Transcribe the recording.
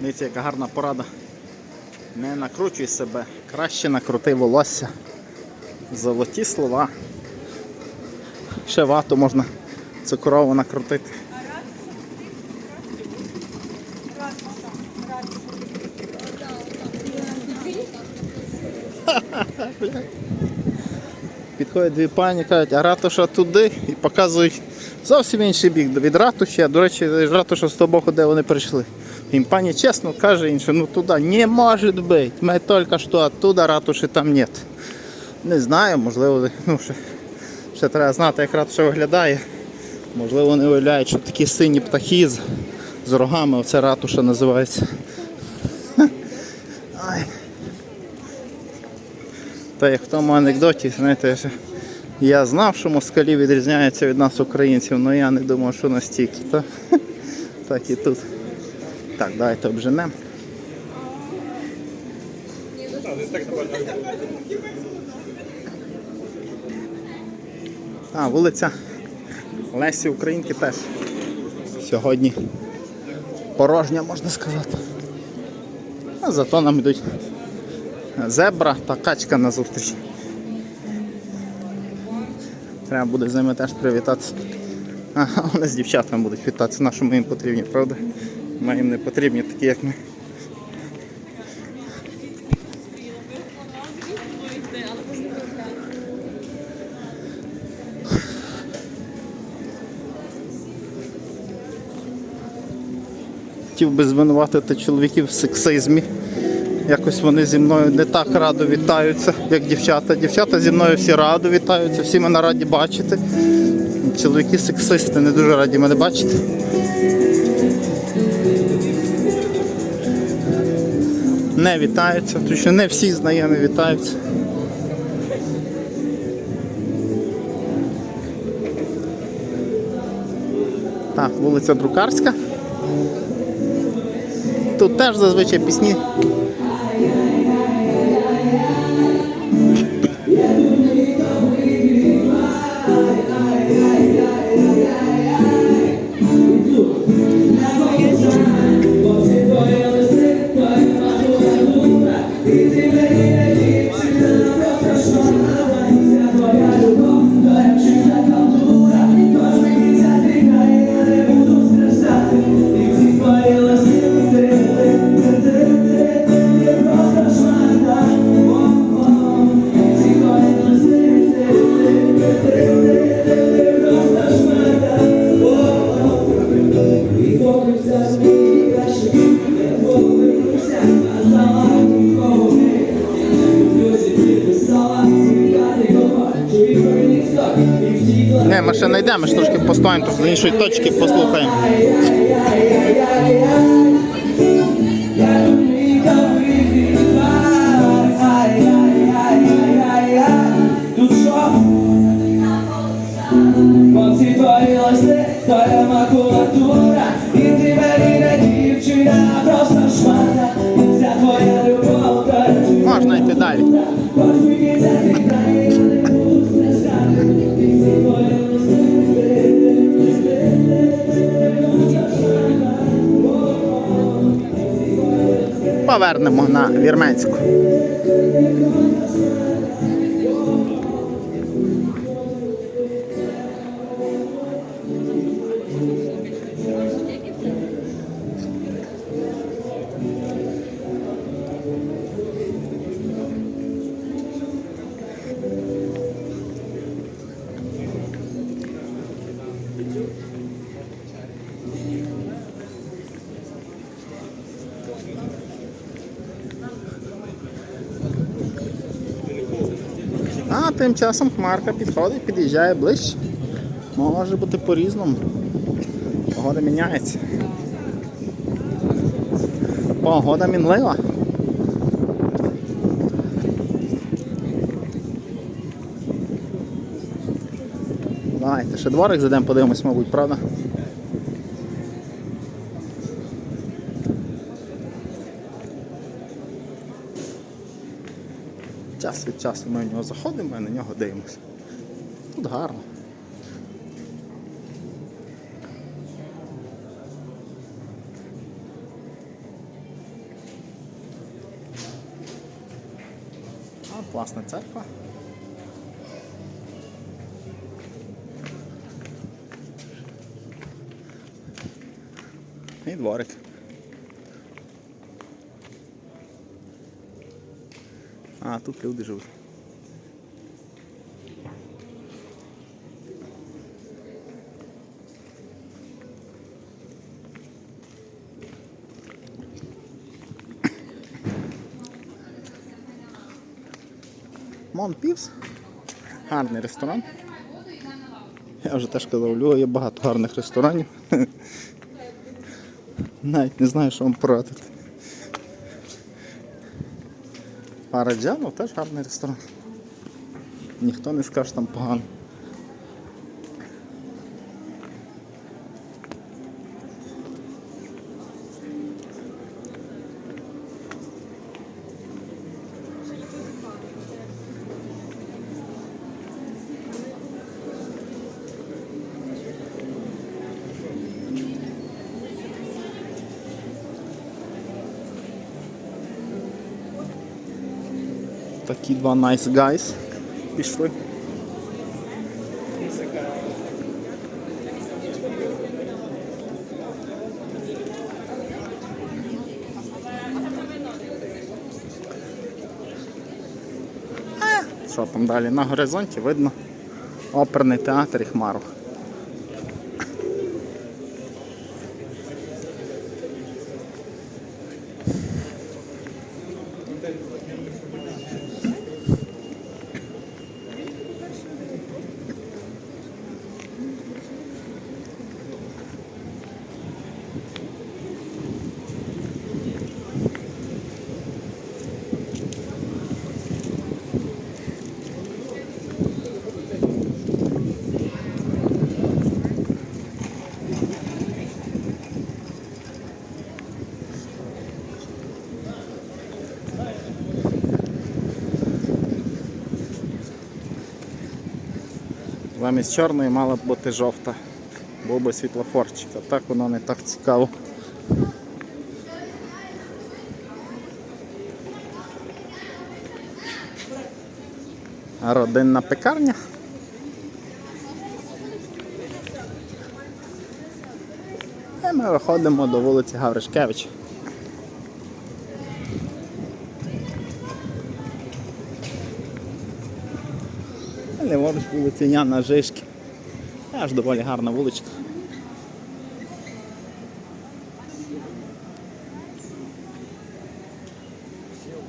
Дивіться, яка гарна порада. Не накручуй себе, краще накрути волосся. Золоті слова. Ще вату можна цукрову накрутити. Підходять дві пані, кажуть, а ратуша туди і показують зовсім інший бік від ратуші, а до речі, ратуша з того боку, де вони прийшли. Пані чесно каже інше, ну туди не може бути. Ми тільки що оттуда, ратуші там нет. Не знаю, можливо, ну, ще, ще треба знати, як ратуша виглядає. Можливо, вони уявляють, що такі сині птахи з, з рогами, оце ратуша називається. Ай. Та як в тому анекдоті, знаєте, я знав, що москалі відрізняються від нас, українців, але я не думав, що настільки. Та? Так і тут. Так, давайте обженемо. А, вулиця Лесі Українки теж сьогодні порожня, можна сказати. А зато нам йдуть зебра та качка на зустріч. Треба буде з ними теж привітатися. Ага, вони з дівчатами будуть вітатися, на що ми їм потрібні, правда? Ми їм не потрібні, такі як ми. Хотів би звинуватити чоловіків в сексизмі. Якось вони зі мною не так радо вітаються, як дівчата. Дівчата зі мною всі радо вітаються, всі мене раді бачити. Чоловіки сексисти не дуже раді мене бачити. Не вітаються, тому що не всі знайомі вітаються. Так, вулиця Друкарська. Тут теж зазвичай пісні. Ще не ми ж трошки постоїмо, з іншої точки послухаємо. Повернемо на вірменську. Тим часом хмарка підходить, під'їжджає ближче. Може бути по-різному. Погода міняється. Погода мінлива. Давайте ще дворик зайдемо, подивимось, мабуть, правда? Час від часу ми в нього заходимо і на нього дивимося. Тут гарно. А, класна церква. І дворик. А, тут люди живуть. Мон Півс. Гарний ресторан. Я вже теж казав, у Львові є багато гарних ресторанів. Навіть не знаю, що вам порадити. Параджано теж гарний ресторан. Ніхто не скаже там погано. Такі два nice guys пішли. Що там далі? На горизонті видно оперний театр і хмару. Замість чорної мала б бути жовта. Був би світлофорчик, а так воно не так цікаво. Родинна пекарня. І ми виходимо до вулиці Гавришкевича. Ліворуч вулиця Яна Жишки. Аж доволі гарна вуличка.